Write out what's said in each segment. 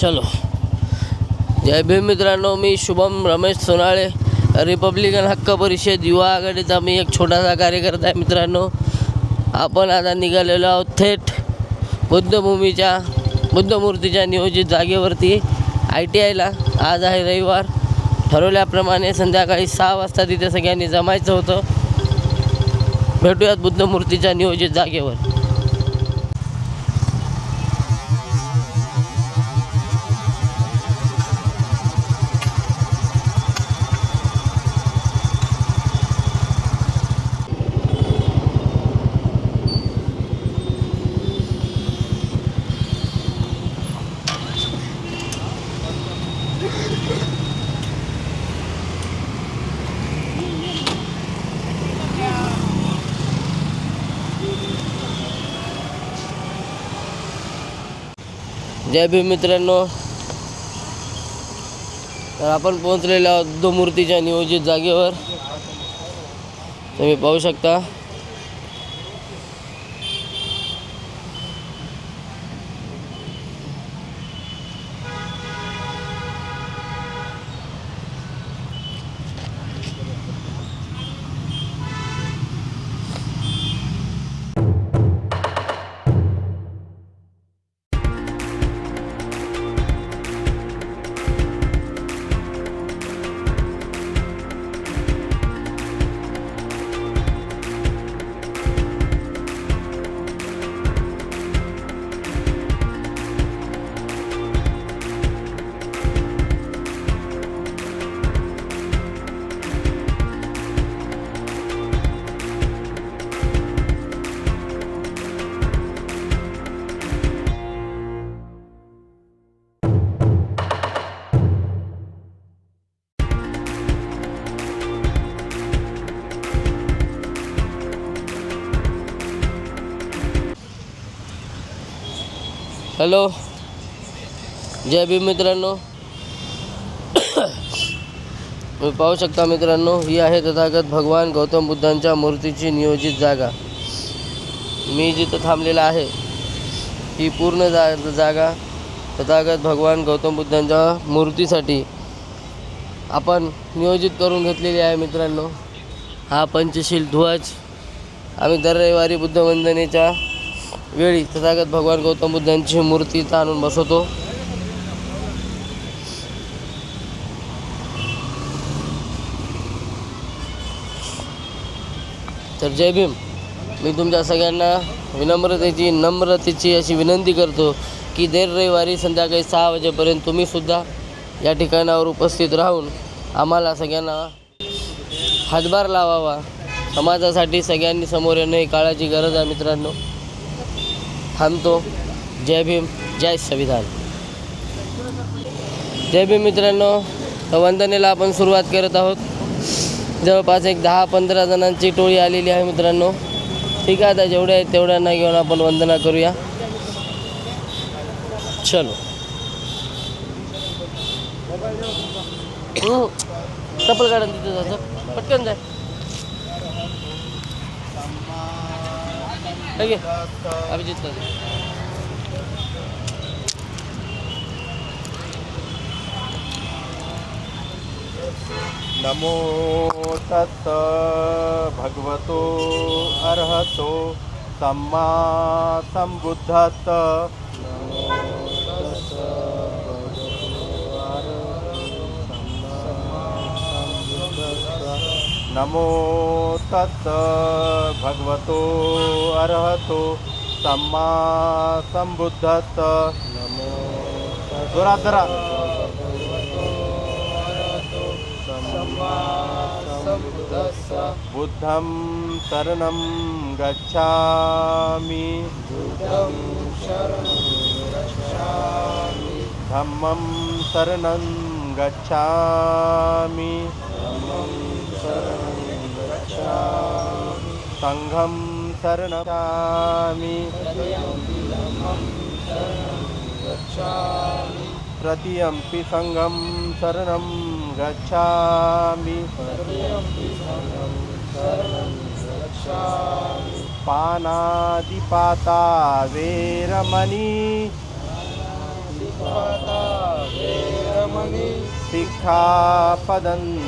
चलो। जय भीम मित्रांनो मी शुभम रमेश सोनाळे रिपब्लिकन हक्क परिषद युवा आघाडीचा मी एक छोटासा कार्यकर्ता आहे मित्रांनो. आपण आता निघालेलो आहोत थेट बुद्धभूमीच्या बुद्धमूर्तीच्या नियोजित जागेवरती. आय टी आयला आज आहे रविवार. ठरवल्याप्रमाणे संध्याकाळी सहा वाजता तिथे सगळ्यांनी जमायचं होतं. भेटूयात बुद्धमूर्तीच्या नियोजित जागेवर. जय भीम मित्रांनो. तर आपण पोहोचलेलो आहोत बुद्धमूर्तीच्या नियोजित जागेवर. तुम्ही पाहू शकता. हॅलो. जय भीम मित्रांनो. तुम्ही पाहू शकता मित्रांनो ही आहे तथागत भगवान गौतम बुद्धांच्या मूर्तीची नियोजित जागा. मी जिथं थांबलेला आहे ही पूर्ण जा जागा तथागत भगवान गौतम बुद्धांच्या मूर्तीसाठी आपण नियोजित करून घेतलेली आहे मित्रांनो. हा पंचशील ध्वज आम्ही दर रविवारी बुद्धवंदनेच्या वेळी तथागत भगवान गौतम बुद्धांची मूर्ती इथं आणून बसवतो. तर जय भीम. मी तुमच्या सगळ्यांना विनम्रतेची नम्रतेची अशी विनंती करतो की दर रविवारी संध्याकाळी सहा वाजेपर्यंत तुम्हीसुद्धा या ठिकाणावर उपस्थित राहून आम्हाला सगळ्यांना हातभार लावावा. समाजासाठी सगळ्यांनी समोर येणं ही काळाची गरज आहे मित्रांनो. थांबतो जय भीम जय संविधान। जय भीम मित्रांनो वंदनेला आपण सुरुवात करत आहोत. जवळपास एक दहा पंधरा जणांची टोळी आलेली आहे मित्रांनो. ठीक आहे आता जेवढ्या आहेत तेवढ्यांना घेऊन आपण वंदना करूया. चलो. चप्पल काढा तिथे जायचं पटकन जाय अभिजित का नमो तत् भगवतो अर्हतो सम्मा सम्बुद्धत् नमो तत् भगवतो अर्हतो सम्मा सम्बुद्धत् नमो जरा बुद्धं शरणं गच्छामि। धम्मं शरणं गच्छामि सङ्घं शरणं गच्छामि। प्रतियम्पि सङ्घं शरणं गच्छामि। पानादिपाता वेरमणि। सिक्खापदं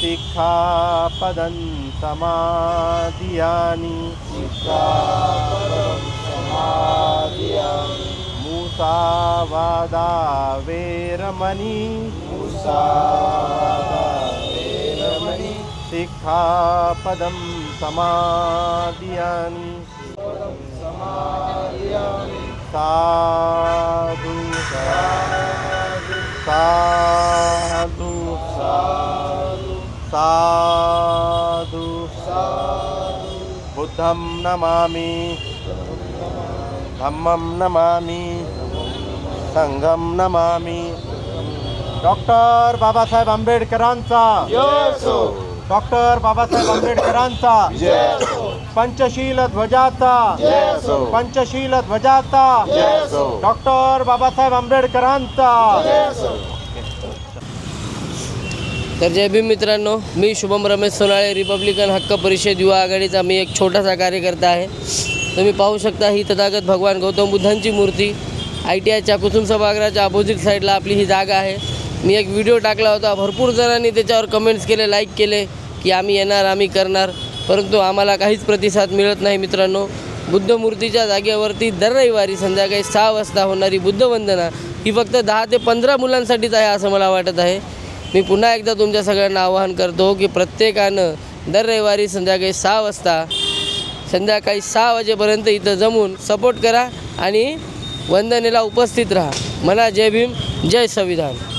सिक्खापदं समादियानि मुसावादा वेरमणि सिक्खापदं समादियानि साधु बुद्धं नमामि। धम्मं नमामि। संघं नमामि। डॉक्टर बाबासाहेब आंबेडकरांचा। डॉक्टर बाबासाहेब आंबेडकरांचा। पंचशील ध्वजाचा। पंचशील ध्वजाचा। डॉक्टर बाबासाहेब आंबेडकरांचा। तर जय भीम मित्रांनो मी शुभम रमेश सोनाळे रिपब्लिकन हक्क परिषद युवा आघाडीचा मी एक छोटासा कार्यकर्ता आहे. तुम्ही पाहू शकता ही तथागत भगवान गौतम बुद्धांची मूर्ती. आय टी आयच्या कुसुम सभागृहाच्या अपोजिट साईडला आपली ही जागा आहे. मी एक व्हिडिओ टाकला होता. भरपूर जणांनी त्याच्यावर कमेंट्स केले लाईक केले की आम्ही येणार आम्ही करणार. परंतु आम्हाला काहीच प्रतिसाद मिळत नाही मित्रांनो. बुद्ध मूर्तीच्या जागेवरती दर रविवारी संध्याकाळी सहा वाजता होणारी बुद्धवंदना ही फक्त दहा ते पंधरा मुलांसाठीच आहे असं मला वाटत आहे. मी पुन्हा एकदा तुमच्या सगळ्यांना आवाहन करतो की प्रत्येकानं दर रविवारी संध्याकाळी सहा वाजता संध्याकाळी सहा वाजेपर्यंत इथं जमून सपोर्ट करा आणि वंदनेला उपस्थित राहा. मला जय भीम जय संविधान.